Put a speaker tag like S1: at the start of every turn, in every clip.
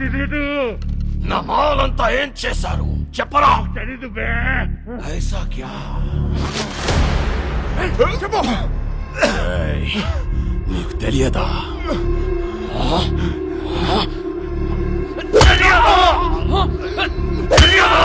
S1: తెలీదు.
S2: నా మాలంతా ఏం చేశారు? చెప్పరా?
S1: తెలీదు బే.
S2: ఐసా క్యా నీకు? తెలియదా? తెలియదా?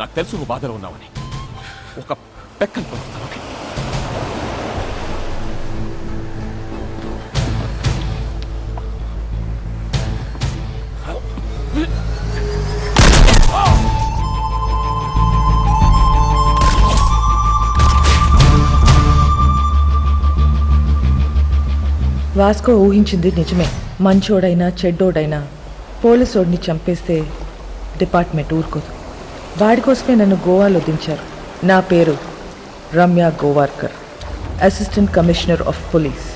S2: నాకు తెలుసు నువ్వు బాధలో ఉన్నావని. ఒక పెక్కను పొందుతాను ఓకే?
S3: వాస్కో ఊహించింది నిజమే. మంచోడైనా చెడ్డోడైనా పోలీసోడిని చంపేస్తే డిపార్ట్మెంట్ ఊరుకోదు. వాడి కోసమే నన్ను గోవాలో దించారు. నా పేరు Ramya Gowarikar assistant commissioner of police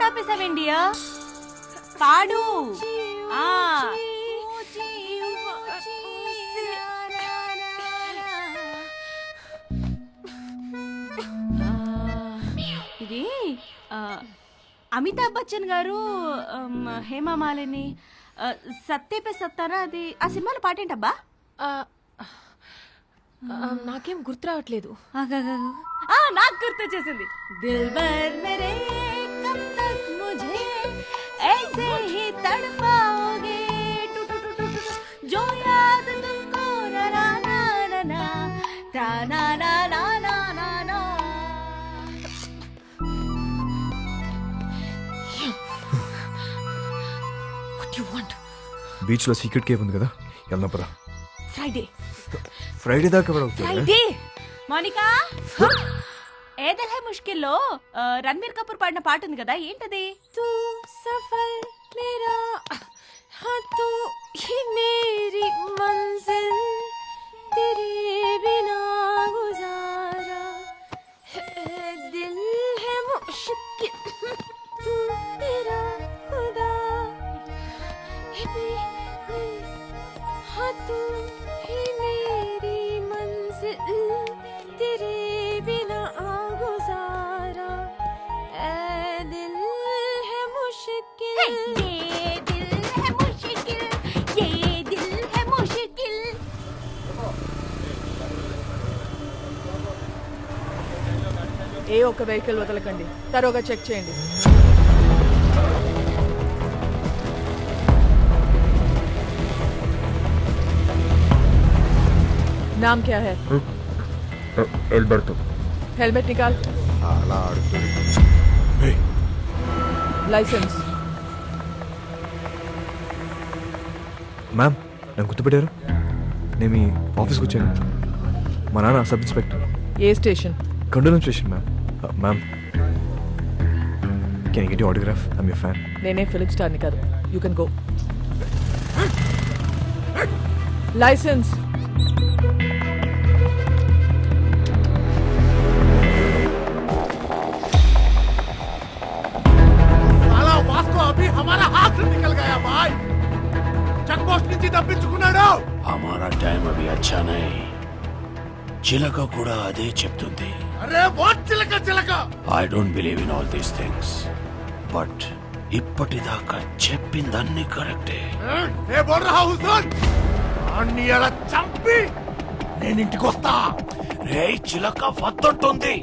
S1: పాట ఆపేసావేండియా పాడు. ఆ. ఇది ఆ, అమితాబ్ బచ్చన్ గారు ఆమ్, హేమా మాలిని ఆ, సత్తే పే సత్తారా అది ఆ సినిమాలో పాట ఏంటబ్బా?
S4: నాకేం గుర్తు రావట్లేదు.
S1: ఆగాగాగు. ఆ, నాకు గుర్తొచ్చేసింది. దిల్ బర్ మేరే ही तड़पाओगे to to to to to जो याद तुमको ना ना ना ना ना ता ना ना ना ना ना ना
S5: బీచ్లో సీక్రెట్ కేవ్ ఉంది కదా వెళ్దాం పదా
S1: ఫ్రైడే
S5: ఫ్రైడే దాకా ఎవరు అవుతారు
S1: ఫ్రైడే మోనికా ఏ దిల్ హై ముష్కిల్లో ఆ, రణ్బీర్ కపూర్ పాడిన పాట ఉంది కదా ఏంటది తూ సఫర్ మేరా हाँ तू ही मेरी मुश्किल ये दिल है मुश्किल ये दिल है मुश्किल
S3: ఏ ఒక్క వెహికల్ వదలకండి తరోగా చెక్ చేయండి नाम क्या है
S5: ఎల్బర్తో
S3: हेलमेट निकाल
S5: అలా ఆడుతుంది
S3: लाइसेंस
S5: మ్యామ్ నన్ను గుర్తుపెట్టారు నేను మీ ఆఫీస్కి వచ్చాను మా నాన్న sub inspector
S3: A station
S5: Candolim station ma'am ma'am can get autograph I'm you fan
S3: నేనే ఫిలిప్ స్టార్ని కాదు యూ కెన్ గో లైసెన్స్
S6: साला वास्को अभी हमारा हाथ से निकल गया भाई పోస్ట్ నుంచి తప్పించుకున్నాడు.
S7: అమారా టైం అవి అచ్చానే. చిలక కూడా అదే చెప్తుంది.
S6: అరే వాట్ చిలక చిలక?
S7: I don't believe in all these things but ఇప్పటిదాకా చెప్పిందన్నీ కరెక్టే.
S6: ఏ బోర్రా హౌసన్ అన్ని అలా చంపి నేను ఇంటికి వస్తా.
S7: రే చిలక వద్దంటుంది.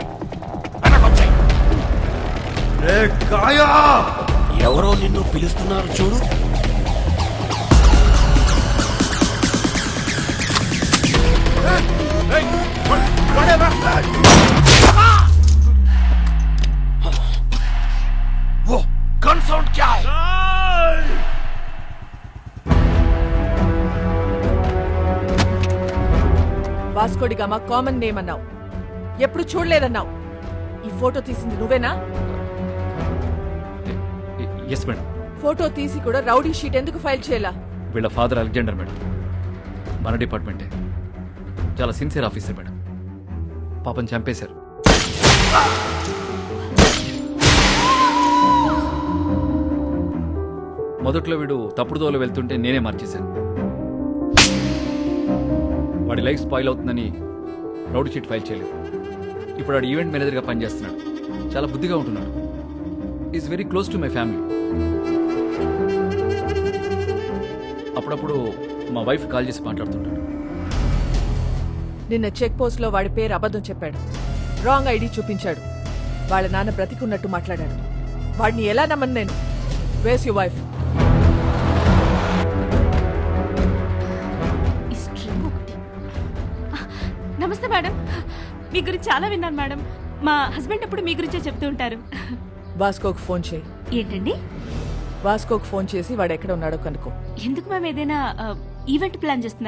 S6: రే కాయా!
S7: ఎవరో నిన్ను పిలుస్తున్నారు చూడు. ఓ గన్ సౌండ్ క్యా high?
S3: Vasco da Gama common name అన్నావు. ఎప్పుడు చూడలేదన్నావు. ఈ ఫోటో తీసింది నువ్వేనా?
S8: ఎస్ మేడం
S3: ఫోటో తీసి కూడా రౌడీ షీట్ ఎందుకు ఫైల్ చేయాలా?
S8: వీళ్ళ ఫాదర్ అలెగ్జాండర్ మేడం మన డిపార్ట్మెంటే. చాలా సిన్సియర్ ఆఫీసర్ మేడం పాపం చంపేశారు. మొదట్లో వీడు తప్పుడు దోవలో వెళ్తుంటే నేనే మార్చేశాను. వాడి లైఫ్ స్పాయిల్ అవుతుందని రౌడ్ షీట్ ఫైల్ చేయలేదు. ఇప్పుడు వాడు ఈవెంట్ మేనేజర్గా పనిచేస్తున్నాడు. చాలా బుద్ధిగా ఉంటున్నాడు. Is very close to my family అప్పుడప్పుడు మా వైఫ్ కాల్ చేసి మాట్లాడుతుంటాడు.
S3: నిన్న చెక్ పోస్ట్లో వాడి పేరు అబద్ధం చెప్పాడు. రాంగ్ ఐడి చూపించాడు. వాళ్ళ నాన్న బ్రతికున్నట్టు మాట్లాడాడు. వాడిని ఎలా నమ్మను నేను? వేస్ యు వైఫ్
S1: నమస్తే మేడం. మీ గురించి చాలా విన్నాను మేడం. మా హస్బెండ్ ఎప్పుడు మీ గురించే చెప్తూ ఉంటారు.
S3: వాస్కోకు ఫోన్ చేయి.
S1: ఏంటండి?
S3: వాస్కోకు ఫోన్ చేసి వాడు ఎక్కడ ఉన్నాడో కనుక్కో.
S1: ఎందుకు మేము ఏదైనా ఈవెంట్ ప్లాన్ చేస్తున్నారా?